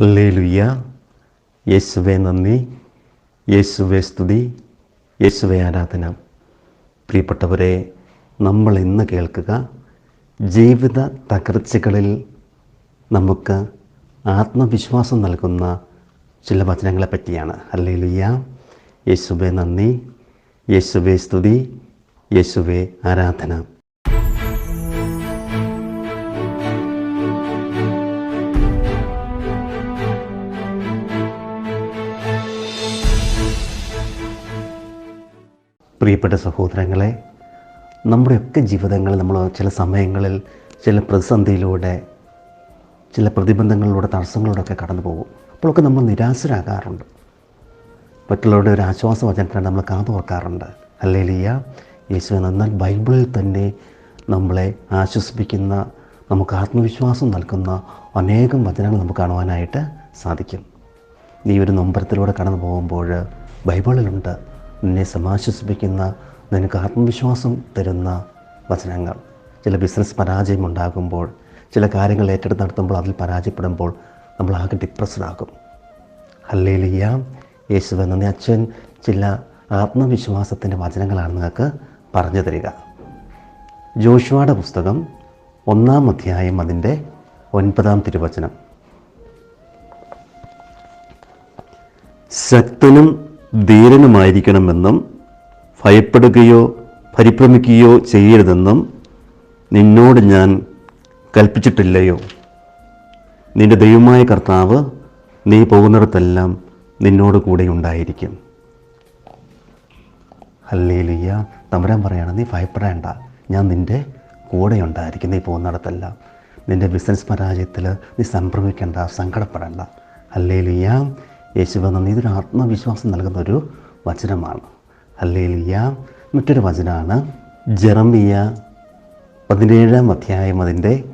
Hallelujah യേശുവെ നന്ദി. യേശുവെ സ്തുതി. യേശുവെ ആരാധന. പ്രിയപ്പെട്ടവരെ നമ്മൾ ഇന്ന് കേൾക്കുക ജീവിത തകർച്ചകളിൽ നമുക്ക് ആത്മവിശ്വാസം നൽകുന്ന ചില വചനങ്ങളെ പറ്റിയാണ്. ഹല്ലേലുയ്യ യേശുവെ നന്ദി. യേശുവെ സ്തുതി. യേശുവെ ആരാധന. പ്രിയപ്പെട്ട സഹോദരങ്ങളെ നമ്മുടെയൊക്കെ ജീവിതങ്ങളിൽ നമ്മൾ ചില സമയങ്ങളിൽ ചില പ്രതിസന്ധിയിലൂടെ ചില പ്രതിബന്ധങ്ങളിലൂടെ തടസ്സങ്ങളിലൂടെയൊക്കെ കടന്നു പോകും. അപ്പോഴൊക്കെ നമ്മൾ നിരാശരാകാറുണ്ട്. മറ്റുള്ളവരുടെ ഒരു ആശ്വാസ വചനത്തിനാണ് നമ്മൾ കാതോർക്കാറുണ്ട് അല്ലേലിയ യേശു എന്നാൽ ബൈബിളിൽ തന്നെ നമ്മളെ ആശ്വസിപ്പിക്കുന്ന നമുക്ക് ആത്മവിശ്വാസം നൽകുന്ന അനേകം വചനങ്ങൾ നമുക്ക് കാണുവാനായിട്ട് സാധിക്കും. നീ ഒരു നൊമ്പരത്തിലൂടെ കടന്നു പോകുമ്പോൾ ബൈബിളിലുണ്ട്. നിന്നെ സമാശ്വസിപ്പിക്കുന്ന നിനക്ക് ആത്മവിശ്വാസം തരുന്ന വചനങ്ങൾ. ചില ബിസിനസ് പരാജയം ഉണ്ടാകുമ്പോൾ ചില കാര്യങ്ങൾ ഏറ്റെടുത്ത് നടത്തുമ്പോൾ അതിൽ പരാജയപ്പെടുമ്പോൾ നമ്മൾ ആകെ ഡിപ്രസ്ഡ് ആകും. ഹല്ലേലിയ. യേശു നന്ദി അച്ഛൻ. ചില ആത്മവിശ്വാസത്തിന്റെ വചനങ്ങളാണ് നിങ്ങൾക്ക് പറഞ്ഞു തരിക. ജോഷുവയുടെ പുസ്തകം ഒന്നാം അധ്യായം അതിന്റെ ഒൻപതാം തിരുവചനം. ശക്തനും ധീരനുമായിരിക്കണമെന്നും ഭയപ്പെടുകയോ പരിഭ്രമിക്കുകയോ ചെയ്യരുതെന്നും നിന്നോട് ഞാൻ കൽപ്പിച്ചിട്ടില്ലയോ? നിന്റെ ദൈവമായ കർത്താവ് നീ പോകുന്നിടത്തെല്ലാം നിന്നോട് കൂടെ ഉണ്ടായിരിക്കും. അല്ലേലിയ തമ്പുരാൻ പറയാണ് നീ ഭയപ്പെടേണ്ട. ഞാൻ നിന്റെ കൂടെ ഉണ്ടായിരിക്കും. നീ പോകുന്നിടത്തെല്ലാം. നിന്റെ ബിസിനസ് പരാജയത്തിൽ നീ സംഭ്രമിക്കേണ്ട സങ്കടപ്പെടേണ്ട. ഹല്ലേലിയ. യേശുവ നന്ദി ഇതൊരു ആത്മവിശ്വാസം നൽകുന്ന ഒരു വചനമാണ്. ഹല്ലേലിയ. മറ്റൊരു വചനമാണ് ജെറമിയ പതിനേഴാം അധ്യായം അതിന്റെ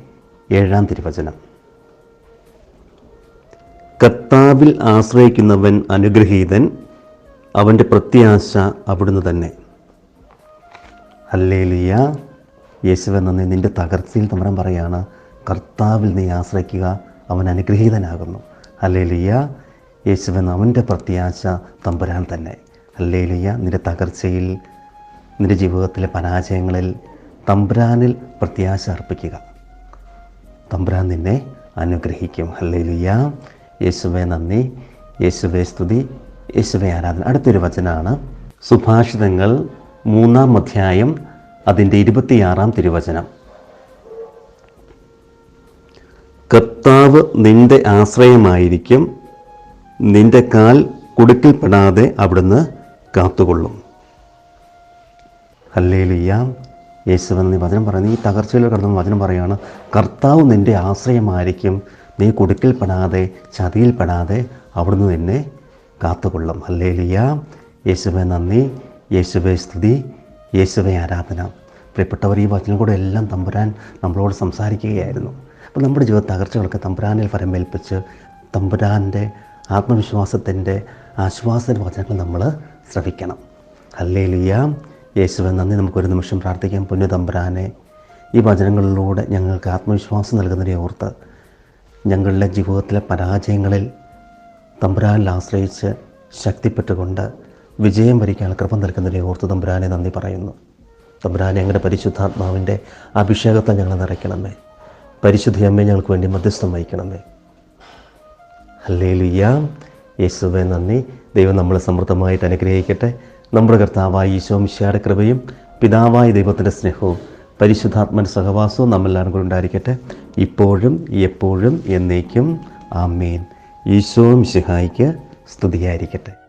ഏഴാം തിരുവചനം. കർത്താവിൽ ആശ്രയിക്കുന്നവൻ അനുഗ്രഹീതൻ അവന്റെ പ്രത്യാശ അവിടുന്ന് തന്നെ. അല്ലേലിയ യേശുവൻ നന്ദി നിന്റെ തകർച്ചയിൽ തമരം പറയാണ്. കർത്താവിൽ നീ ആശ്രയിക്കുക അവൻ അനുഗ്രഹീതനാകുന്നു. ഹല്ലേലിയ. യേശുവൻ അവന്റെ പ്രത്യാശ തമ്പുരാൻ തന്നെ. ഹല്ലേലിയ. നിന്റെ തകർച്ചയിൽ നിന്റെ ജീവിതത്തിലെ പരാജയങ്ങളിൽ തമ്പുരാനിൽ പ്രത്യാശ അർപ്പിക്കുക. തമ്പുരാൻ നിന്നെ അനുഗ്രഹിക്കും. ഹല്ലേലിയ. യേശുവെ നന്ദി. യേശുവെ സ്തുതി. യേശുവെ ആരാധന. അടുത്തൊരു വചനമാണ് സുഭാഷിതങ്ങൾ മൂന്നാം അധ്യായം അതിന്റെ ഇരുപത്തിയാറാം തിരുവചനം. കർത്താവ് നിന്റെ ആശ്രയമായിരിക്കും. നിന്റെ കാൽ കുടുക്കിൽപ്പെടാതെ അവിടുന്ന് കാത്തുകൊള്ളും. ഹല്ലേലിയ യേശുവൻ നീ വചനം പറയുന്നത് ഈ തകർച്ചയിൽ കടന്ന വചനം പറയുകയാണ് കർത്താവ് നിന്റെ ആശ്രയമായിരിക്കും. നീ കുടുക്കിൽപ്പെടാതെ ചതിയിൽപ്പെടാതെ അവിടുന്ന് നിന്നെ കാത്തുകൊള്ളും. ഹല്ലേലിയ യേശുവെ നന്ദി. യേശുവെ സ്തുതി. യേശുവെ ആരാധന. പ്രിയപ്പെട്ടവർ ഈ വചനം കൂടെ എല്ലാം തമ്പുരാൻ നമ്മളോട് സംസാരിക്കുകയായിരുന്നു. അപ്പോൾ നമ്മുടെ ജീവിത തകർച്ചകളൊക്കെ തമ്പുരാനിൽ ഫലമേൽപ്പിച്ച് തമ്പുരാന്റെ ആത്മവിശ്വാസത്തിന്റെ ആശ്വാസത്തിന്റെ വചനങ്ങൾ നമ്മൾ ശ്രവിക്കണം. അല്ലേ ഹല്ലേലിയ. യേശുവൻ നന്ദി. നമുക്കൊരു നിമിഷം പ്രാർത്ഥിക്കാം. പൊന്നു തമ്പുരാനെ ഈ വചനങ്ങളിലൂടെ ഞങ്ങൾക്ക് ആത്മവിശ്വാസം നൽകുന്നതിനെ ഓർത്ത് ഞങ്ങളുടെ ജീവിതത്തിലെ പരാജയങ്ങളിൽ തമ്പുരാനിൽ ആശ്രയിച്ച് ശക്തിപ്പെട്ടുകൊണ്ട് വിജയം വരിക്കാൻ കൃപ നൽകുന്നതിനെ ഓർത്ത് തമ്പുരാനെ നന്ദി പറയുന്നു. തമ്പുരാനെ ഞങ്ങളുടെ പരിശുദ്ധാത്മാവിന്റെ അഭിഷേകത്തെ ഞങ്ങൾ നിറയ്ക്കണമേ. പരിശുദ്ധിയമ്മയെ ഞങ്ങൾക്ക് വേണ്ടി മധ്യസ്ഥം വഹിക്കണമേ. ഹല്ലേലുയ്യ യേശുവെ നന്ദി. ദൈവം നമ്മളെ സമൃദ്ധമായിട്ട് അനുഗ്രഹിക്കട്ടെ. നമ്മുടെ കർത്താവായ ഈശോ മിശിയുടെ കൃപയും പിതാവായ ദൈവത്തിന്റെ സ്നേഹവും പരിശുദ്ധാത്മൻ സഹവാസവും നമ്മളെല്ലാവരും കൂടെ ഉണ്ടായിരിക്കട്ടെ. ഇപ്പോഴും എപ്പോഴും എന്നേക്കും. ആമേൻ. ഈശോ മിശിഹായിക്ക് സ്തുതിയായിരിക്കട്ടെ.